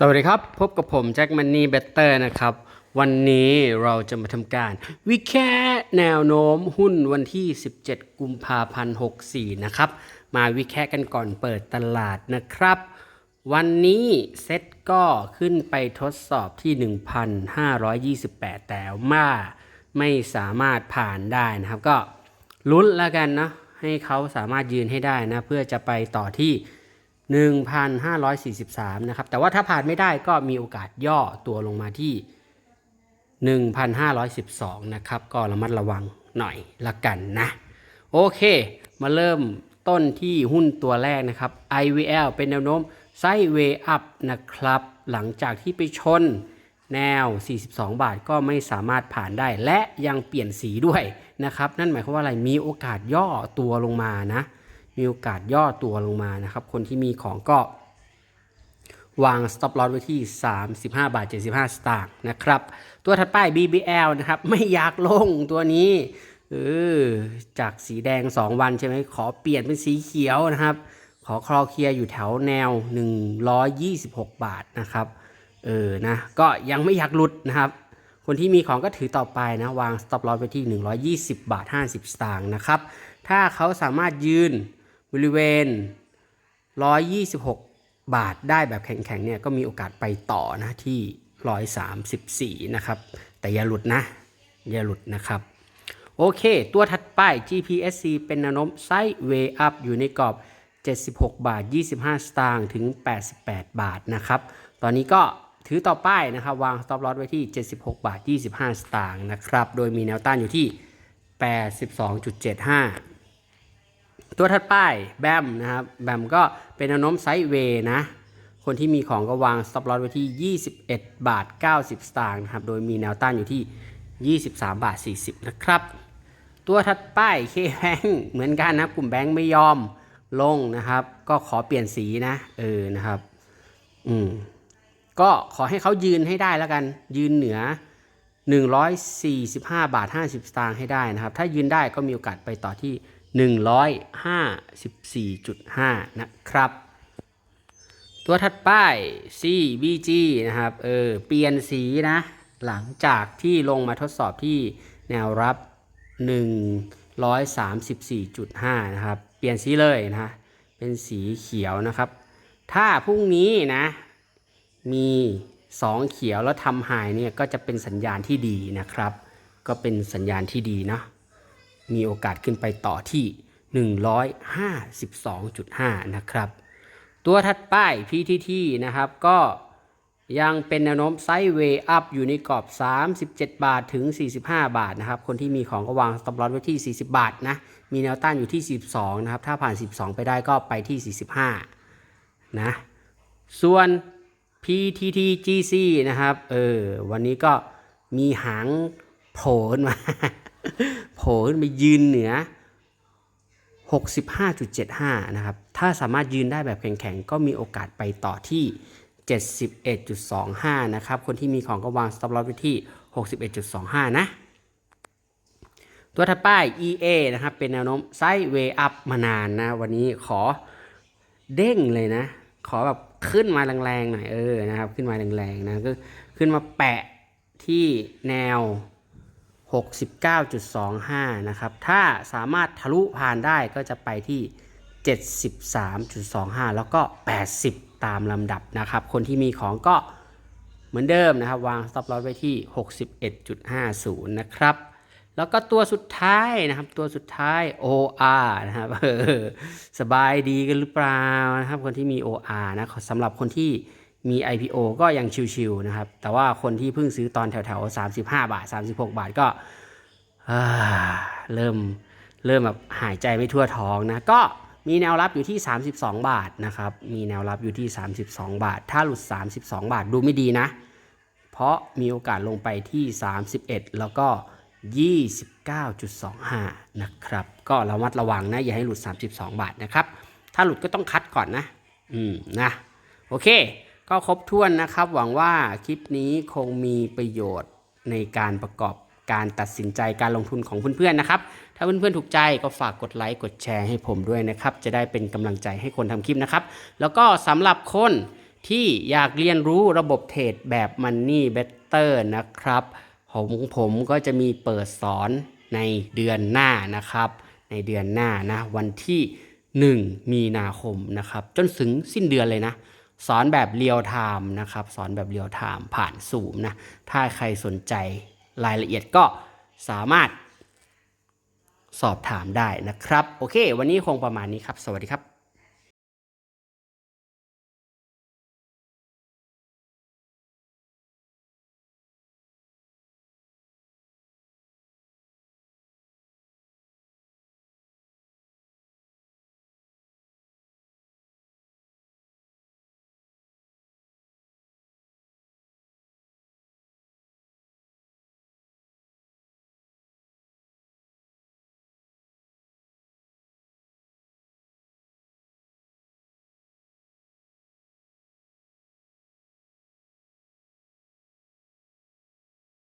สวัสดีครับ พบกับผมแจ็คมันนี่เบเตอร์นะครับ วันนี้เราจะมาทำการ วิแค่แนวโน้มหุ้นวันที่ 17 กุมภาพันธ์ 64 นะครับ มาวิแค่กันก่อนเปิดตลาดนะครับ วันนี้เซ็ตก็ขึ้นไปทดสอบที่ 1,528 แต่ว่าไม่สามารถผ่านได้นะครับ ก็ลุ้นแล้วกันนะ ให้เขาสามารถยืนให้ได้นะ เพื่อจะไปต่อที่ 1,543 นะครับ แต่ว่าถ้าผ่านไม่ได้ก็มีโอกาสย่อตัวลงมาที่ 1,512 นะครับ ก็ระมัดระวังหน่อยละกันนะ โอเค มาเริ่มต้นที่หุ้นตัวแรกนะครับ IVL เป็นแนวโน้มไซด์เวย์อัพนะครับ หลังจากที่ไปชนแนว 42 บาทก็ไม่สามารถผ่านได้ และยังเปลี่ยนสีด้วยนะครับ นั่นหมายความว่าอะไร มีโอกาสย่อตัวลงมานะ มีโอกาสย่อตัวลงมานะครับ คนที่มีของก็ วาง stop loss ไว้ที่ 35 บาท 75 สตางค์นะครับ ตัวถัดไป BBL นะครับ ไม่อยากลงตัวนี้เออจากสีแดง 2 วันใช่ไหมขอเปลี่ยนเป็นสีเขียวนะครับ ขอคลอเคลียร์อยู่แถวแนว 126 บาทนะครับเออนะก็ยังไม่อยากหลุดนะครับ คนที่มีของก็ถือต่อไปนะ วาง stop loss ไว้ที่ 120 บาท 50 สตางค์นะครับ ถ้าเขาสามารถยืน บริเวณ 126 บาทได้แบบแข็งๆเนี่ยก็มีโอกาสไปต่อนะที่ 134 นะครับ แต่อย่าหลุดนะ อย่าหลุดนะครับ โอเค ตัวถัดไป GPSC เป็นแนวโน้มไซด์เวย์อัพอยู่ในกรอบ 76 บาท 25 สตางค์ถึง 88 บาทนะครับ ตอนนี้ก็ถือต่อป้ายนะครับ วาง stop loss ไว้ที่ 76 บาท 25 สตางค์นะครับ โดยมีแนวต้านอยู่ที่ 82.75 ตัวถัดไปแบมนะครับแบมก็เป็นแนวโน้มไซด์เวย์นะ คนที่มีของก็วาง stop loss ไว้ที่ 21 บาท 90 สตางค์นะครับ โดยมีแนวต้านอยู่ที่ 23 บาท 40 นะครับ ตัวถัดไปเคแบงเหมือนกันนะกลุ่มแบงค์ไม่ยอมลงนะครับ ก็ขอเปลี่ยนสีนะ เออนะครับ อืมก็ขอให้เขายืนให้ได้แล้วกัน ยืนเหนือ 145 บาท 50 สตางค์ให้ได้นะครับ ถ้ายืนได้ก็มีโอกาสไปต่อที่ 154.5 นะครับ ตัวถัดไป CBG นะครับ เออ เปลี่ยนสีนะ หลังจากที่ลงมาทดสอบที่แนวรับ 134.5 นะครับ เปลี่ยนสีเลยนะ เป็นสีเขียวนะครับ ถ้าพรุ่งนี้นะ มี2เขียวแล้วทำหายเนี่ยก็จะเป็นสัญญาณที่ดีนะครับ ก็เป็นสัญญาณที่ดีเนาะ มีโอกาสขึ้นไปต่อที่ 152.5 นะครับ ตัวถัดไป PTT นะครับก็ยังเป็นแนวโน้มไซด์เวย์อัพอยู่ในกรอบ 37 บาทถึง 45 บาทนะครับ คนที่มีของก็วาง stop loss ไว้ที่ 40 บาทนะ มีแนวต้านอยู่ที่42นะครับ ถ้าผ่าน 12 ไปได้ก็ไปที่ 45 นะ ส่วน PTTGC นะครับ เออ วันนี้ก็มีหางโผล่มา โผล่ขึ้นไปยืนเหนือ 65.75 นะครับ ถ้าสามารถยืนได้แบบแข็งๆ ก็มีโอกาสไปต่อที่ 71.25 นะครับ คนที่มีของก็วาง stop loss ไว้ที่ 61.25 นะ ตัวถัดไป EA นะครับ เป็นแนวโน้มไซด์เวย์อัพมานานนะ วันนี้ขอเด้งเลยนะ ขอแบบขึ้นมาแรงๆหน่อยเออนะครับ ขึ้นมาแรงๆนะก็ขึ้นมาแปะที่แนว 69.25 นะครับ ถ้าสามารถทะลุผ่านได้ก็จะไปที่ 73.25 แล้วก็ 80 ตามลำดับนะครับ คนที่มีของก็เหมือนเดิมนะครับ วาง stop loss ไว้ที่ 61.50 นะครับ แล้วก็ตัวสุดท้ายนะครับ ตัวสุดท้าย OR นะครับสบายดีกันหรือเปล่านะครับ คนที่มี OR นะสำหรับคนที่ มี IPO ก็ยังชิวๆนะครับ แต่ว่าคนที่เพิ่งซื้อตอนแถวๆ 35 บาท 36 บาทก็เริ่มเริ่มแบบหายใจไม่ทั่วท้องนะ ก็มีแนวรับอยู่ที่ 32 บาทนะครับ มีแนวรับอยู่ที่ 32 บาท ถ้าหลุด 32 บาทดูไม่ดีนะ เพราะมีโอกาสลงไปที่ 31 แล้วก็ 29.25 นะครับ ก็ระมัดระวังนะ อย่าให้หลุด 32 บาทนะครับ ถ้าหลุดก็ต้องคัดก่อนนะ อืมนะ โอเค ก็ครบถ้วนนะครับ หวังว่าคลิปนี้คงมีประโยชน์ในการประกอบการตัดสินใจการลงทุนของเพื่อนๆนะครับ ถ้าเพื่อนๆถูกใจก็ฝากกดไลค์กดแชร์ให้ผมด้วยนะครับ จะได้เป็นกำลังใจให้คนทำคลิปนะครับ แล้วก็สำหรับคนที่อยากเรียนรู้ระบบเทรดแบบ Money Better นะครับผมผมก็จะมีเปิดสอนในเดือนหน้านะครับ ในเดือนหน้านะวันที่ 1 มีนาคมนะครับ จนถึงสิ้นเดือนเลยนะ สอนแบบเรียลไทม์นะครับ สอนแบบเรียลไทม์ผ่านซูมนะ ถ้าใครสนใจรายละเอียดก็สามารถสอบถามได้นะครับ โอเค วันนี้คงประมาณนี้ครับ สวัสดีครับ